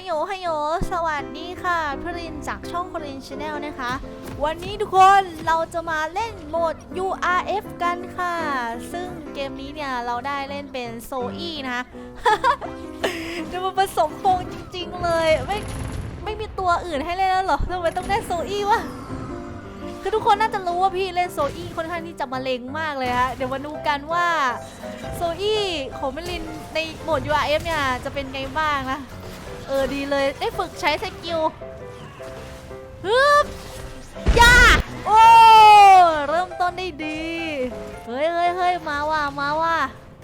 ฮัโยฮัโยสวัสดีค่ะพรินจากช่องพรินชาแนลนะคะ วันนี้ทุกคนเราจะมาเล่นโหมด URF กันค่ะ ซึ่งเกมนี้เนี่ยเราได้เล่นเป็นโซอี้นะจะมาผสมโปงจริง ๆ เลย ไม่ไม่มีตัวอื่นให้เล่นแล้วเหรอทำไมต้องได้โซอี้วะคือทุกคนน่าจะรู้ว่าพี่เล่นโซอี้ค่อนข้างที่จะมาเลงมากเลยฮะเดี๋ยวมาดูกันว่าโซอี้ของมิลินในโหมด URF เนี่ยจะเป็นไงบ้างนะ เออดีเลยได้ฝึกใช้สกิลฮึบย่าโอ้เริ่มต้นได้ดี เฮ้ยเฮ้ยเฮ้ยมาว่ะมาว่ะ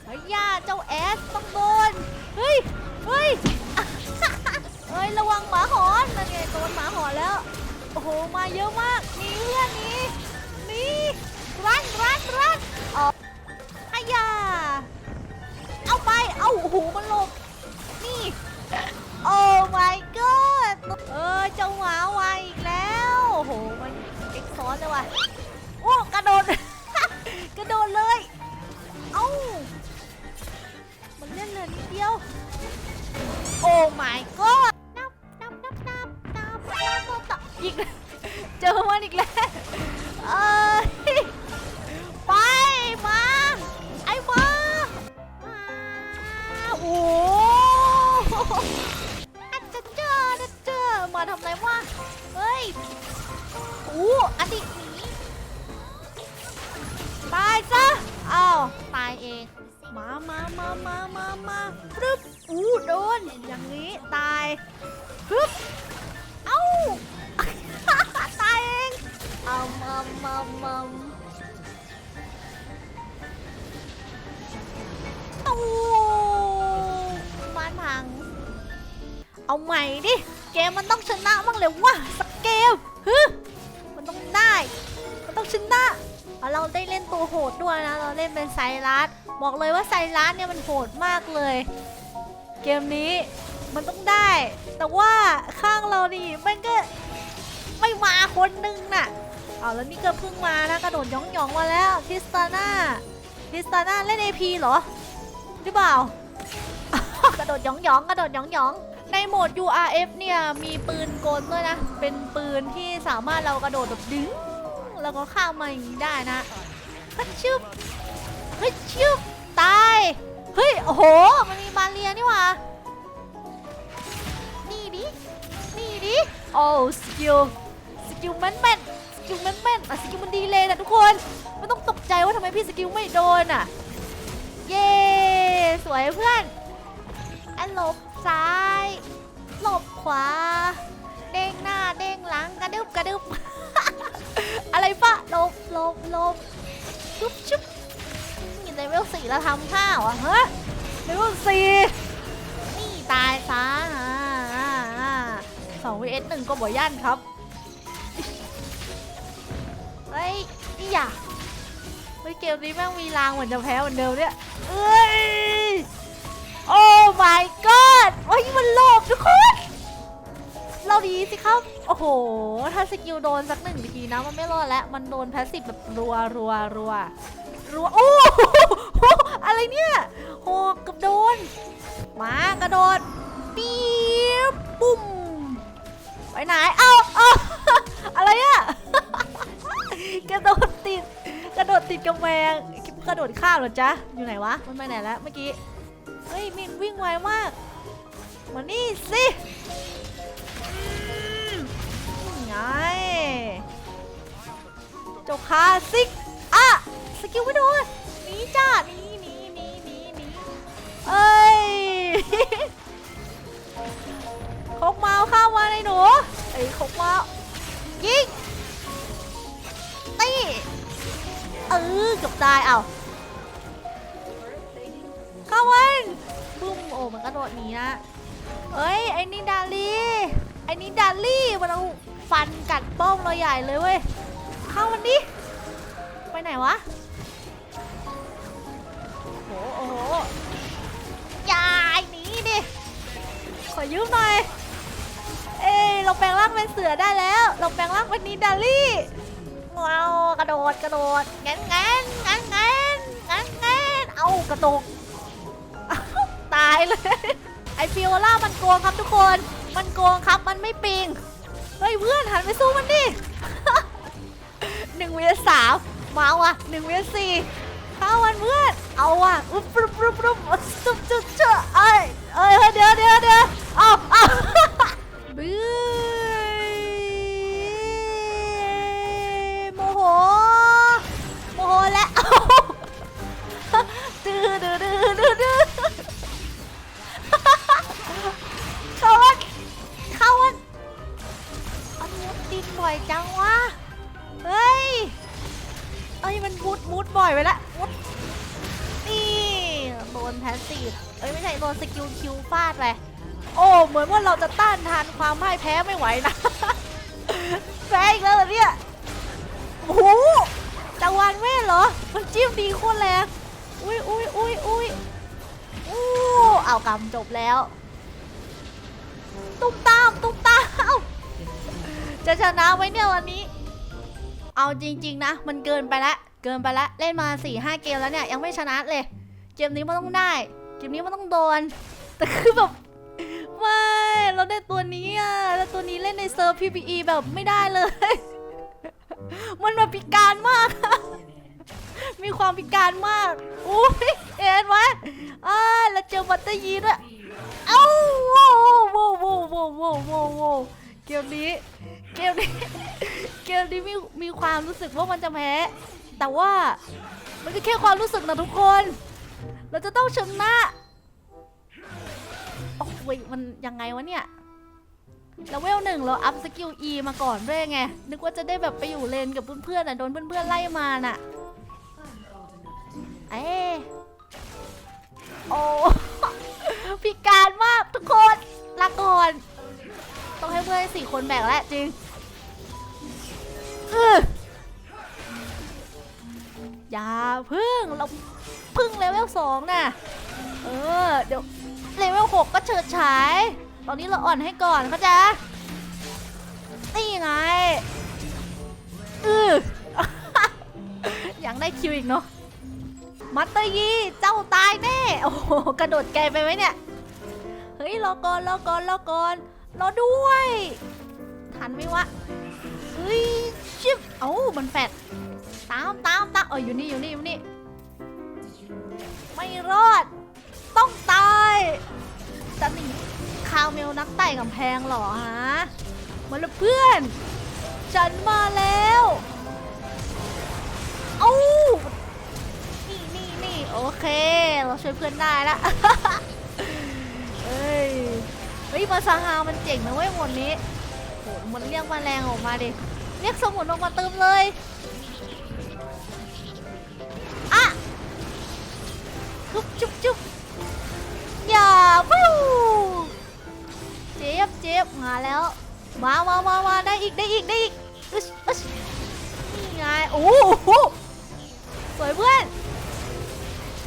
เฮ้ยย่าเจ้าแอสต้องโดนเฮ้ยเฮ้ยเฮ้ยระวังหมาหอนนั่นไงโดนหมาหอนแล้วโอ้โหมาเยอะมากหนีเพื่อนหนีหนีรันรันรันอ๋อฮายาเอาไปเอาโอ้โหมันหลบนี่ โอ้ my god เออเจ้าหมาไวอีกแล้วโอ้โห มันเอ็กซ์ซอสเลยว่ะโอ้กระโดด กระโดดเลย เอ้า มันเล่นเลยนิดเดียว โอ้ my god นับนับนับนับนับนับนับนับอีกแล้วเจอมันอีกแล้ว เอ้ยไปมาไอ้มามาโอ้ อู้อดีตหนีตายซะอ้าวตายเอง มามามามามามารึบอู้โดน อย่างนี้ตายฮึบเอ้า ตายเองเอามามามาโอ้บ้านพัง เอาใหม่ดิ เกมมันต้องชนะบ้างเลยวะสักเกมฮึ ชนะเอาเราได้เล่นตัวโหดด้วยนะ เราเล่นเป็นไซรัส บอกเลยว่าไซรัสเนี่ยมันโหดมากเลย เกมนี้มันต้องได้ แต่ว่าข้างเรานี่มันก็ไม่มาคนหนึงน่ะเอาแล้วนี่ก็เพิ่งมานะกระโดดย่องยองมาแล้วทิสตาน่าทิสตาน่าเล่น AP เหรอหรือเปล่ากระโดดย่องยองกระโดดย่องยองในโหมด URF เนี่ยมีปืนกลด้วยนะ เป็นปืนที่สามารถเรากระโดดแบบดึง แล้วก็ข้ามมาอย่างนี้ได้นะฮัชชึบเฮ้ยชึบตายเฮ้ยโอ้โห มันมีมาเรียนี่หว่านี่ดินี่ดิโอ้สกิลสกิลแม่นแม่นสกิลแม่นแม่นอะสกิลมันดีเลยนะทุกคนไม่ต้องตกใจว่าทำไมพี่สกิลไม่โดนอะเย้สวยเพื่อนอันหลบซ้าย หลบขวา เด้งหน้าเด้งหลังกระดึบกระดึบ อะไรปะหลบหลบหลบชุบชุบนี่เลเวลสี่แล้วทำข้าวอะฮะเลเวลสี่นี่ตายซะอ่าอ่าอ่าสองวีเอสหนึ่งก็บ่ย่านครับ เฮ้ย นี่อย่าเฮ้ยเกมนี้แม่งมีรางเหมือนจะแพ้เหมือนเดิมเนี่ยเอ้ย โอ้ my god โอ้ยมันหลบทุกคน เราดีสิครับ โอ้โห ถ้าสกิลโดนสักหนึ่งทีนะมันไม่รอดแล้ว มันโดนแพสซีฟแบบรัวรัวรัวรัว โอ้โหอะไรเนี่ยโหเกับโดน มากระโดดปี๊บปุ้มไปไหน เอาเอาอะไรอะกระโดดติด กระโดดติดกำแพงกระโดดข้ามเหรอจ๊ะ อยู่ไหนวะ มันไปไหนแล้วเมื่อกี้ เฮ้ยมินวิ่งไวมาก มานี่สิ ไงเจ้าคาซิกอะสกิลไม่โดนหนีจ้าหนีหนีหนีหนีหนีเอ้ยคกมาเข้ามาในหนูไอ้ยคกมายิงตีเออเกือบตายเอ้าเข้าวันบึ้มโอ้มันกระโดดหนีนะเอ้ยไอ้นี่ดาลีไอ้นี่ดาลี่มันเอา ฟันกัดป้องเราใหญ่เลยเว้ย เข้ามันดิ ไปไหนวะ โอ้โหยายหนีดิ ขอยืมหน่อย เอ้ยเราแปลงร่างเป็นเสือได้แล้ว เราแปลงร่างเป็นนิดาลี่ว้าวกระโดดกระโดดแงนแงนแงนแงนแงนแงนเอากระโดดตายเลย ไอฟิโอล่ามันโกงครับทุกคน มันโกงครับ มันไม่ปิง เฮ้ยเพื่อนหันไปสู้มันดิ หนึ่งเวียสามมาว่ะหนึ่งเวียสี่เข้าวันเพื่อน เอาว่ะอุ๊บปรุบปุ๊บปุ๊บ ดบ่อยจังวะ เฮ้ย เอ้ยมันมุดมุดบ่อยไปละมุดนี่โดนแพสซีฟเอ้ยไม่ใช่โดนสกิลคิวฟาดไปโอ้เหมือนว่าเราจะต้านทานความพ่ายแพ้ไม่ไหวนะ แพ้อีกแล้วเหรอเนี่ยโอ้โหจังหวานเวทเหรอ มันจิ้มดีโคตรแรงอุ้ยอุ้ยอุ้ยอุ้ยอู้เอากำจบแล้ว ตุ้มตามตุ้มตาม จะชนะไหมเนี่ยวันนี้ เอาจริง ๆ นะ มันเกินไปละ เกินไปละ เล่นมา4ี่ห้าเกมแล้วเนี่ย ยังไม่ชนะเลย เกมนี้มันต้องได้ เกมนี้มันต้องโดน แต่คือแบบไม่เราได้ตัวนี้อะแล้วตัวนี้เล่นในเซิร์ฟ PPE แบบไม่ได้เลย มันแบบพิการมาก มีความพิการมาก อุ้ยเอ็นไหมอ้าแล้วเจอบัตเตอร์ยีด้วย เอ้าโว้โว้โว้โว้โว้โว้โว้ เกมนี้ เกมนี้ เกมนี้มีมีความรู้สึกว่ามันจะแพ้ แต่ว่ามันก็แค่ความรู้สึกนะทุกคน เราจะต้องชนะโอ้ยมันยังไงวะเนี่ยแล้วเวลหนึ่งเราอัพสกิล E มาก่อนด้วยไง นึกว่าจะได้แบบไปอยู่เลนกับเพื่อนๆอะ โดนเพื่อนๆไล่มาน่ะ เอ๊ะโอ้ พิการมากทุกคนลาก่อน ต้องให้เพื่อนสี่คนแบกแล้วจริงเอออย่าพึ่งเราพึ่งเลเวลสองน่ะ เออ เดี๋ยวเลเวลหกก็เฉิดฉาย ตอนนี้เราอ่อนให้ก่อนเขาใจะนี่ไงอือยังได้คิวอีกเนาะมัตเตอร์ยีเจ้าตายแน่ โอ้โห กระโดดไกลไปไหมเนี่ย เฮ้ยรอก่อนรอก่อนรอก่อน รอด้วย ทันไหมวะ เฮ้ย ชิบเอ้ามันแฟดตามตามตามเอออยู่นี่อยู่นี่อยู่นี่ ไม่รอด ต้องตาย จะหนีคาวเมลนักไต่กำแพงเหรอฮะ มาล้วเพื่อน ฉันมาแล้ว เอ้านี่นี่นี่โอเค เราช่วยเพื่อนได้ละ ฮ้ยมาซาฮามันเจ๋งนะเว้ยหมดนี้โหมันเรียกมาแรงออกมาดิเรียกสมุนออกมาเติมเลยอะจุ๊บจุ๊บจุ๊บอย่าปู้เจ็บเจ็บมาแล้วมามามามาได้อีกได้อีกได้อีกอึชอึชนี่ไงโอ้โหสวยเพื่อน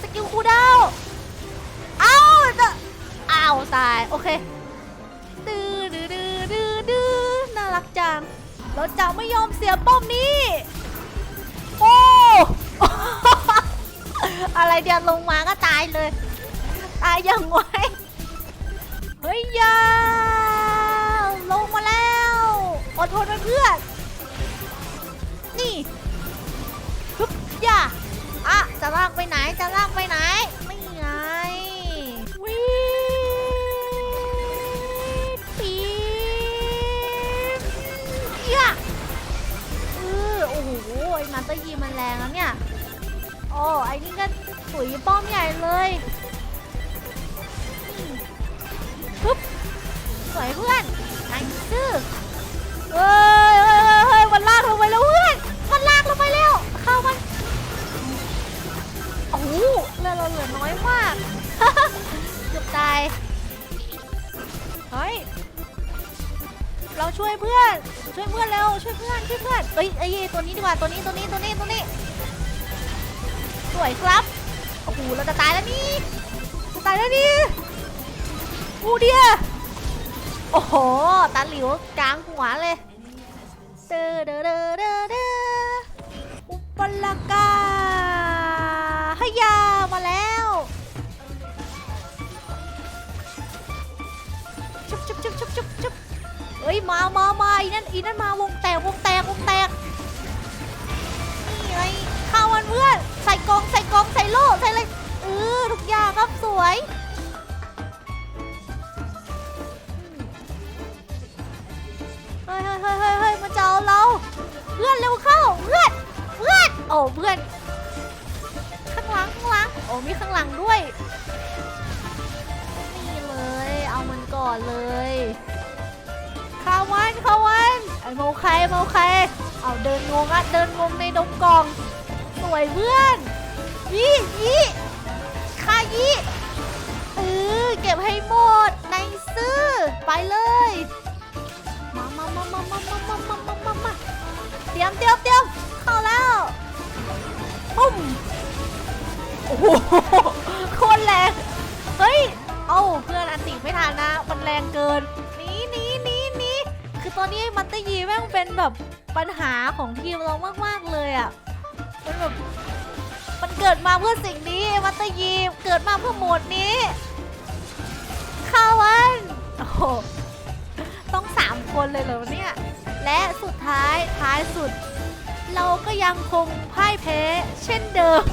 สกิลคูดาวเอ้าจะอ้าวตายโอเค จังเราจะไม่ยอมเสียป้อมนี้ โอ้ อะไรเดียวลงมาก็ตายเลย ตายยังไงเฮ้ยยาลงมาแล้วอดทนไว้เพื่อน นี่ฮึบย่าอะจะลากไปไหนจะลากไป เตอร์ยีมันแรงแล้วเนี่ย โอ้ไอ้นี่ก็ถุยป้อมใหญ่เลยปุ๊บสวยเพื่อน ตัวนี้ดีกว่าตัวนี้ตัวนี้ตัวนี้ตัวนี้สวยครับโอ้โหเราจะตายแล้วนี่จะตายแล้วนี่กูเดียโอ้โหตาหลิวกลางหัวเลยเดอเดอเดอเดอเดออุปลากาฮยามาแล้วชุบชุบชุบชุบจุ๊บจุ๊บเอ้ยมามามาอีนั่นอีนั่นมาวงแตกวงแตกวงแตก ไงข้าวันเพื่อนใส่กองใส่กองใส่โล่ใส่เลยเออทุกอย่างครับสวยเฮ้ยเฮ้ยเฮ้ยเฮ้ยเฮ้ยมันจะเอาเราเพื่อนเร็วเข้าเพื่อนเพื่อนโอ้เพื่อน ข้างหลังข้างหลังโอ้มีข้างหลังด้วยนี่เลยเอามันก่อนเลยข้าวันข้าวันไอ้เมาใครเมาใคร เอาเดินงงอะเดินงงในดงกอง สวยเพื่อนยี่ยี่ข้ายี่เออเก็บให้หมดในซื้อไปเลยมามามามามามามามามามามาเตรียมเตรียมเตรียมเข้าแล้วปุ้มโอ้โหโคนแรงเฮ้ยเอ้าเพื่อนอันติไม่ทันนะ มันแรงเกินหนีหนีหนีหนีคือตอนนี้มันตอยีแม่งเป็นแบบ ปัญหาของทีมเรามากๆเลยอะ่ะมันแบบมันเกิดมาเพื่อสิ่งนี้มัตยีเกิดมาเพื่อโหมดนี้ข้าวันโอ้โหต้องสามคนเลยเหรอเนี่ย และสุดท้ายท้ายสุด เราก็ยังคงพ่ายแพ้เช่นเดิม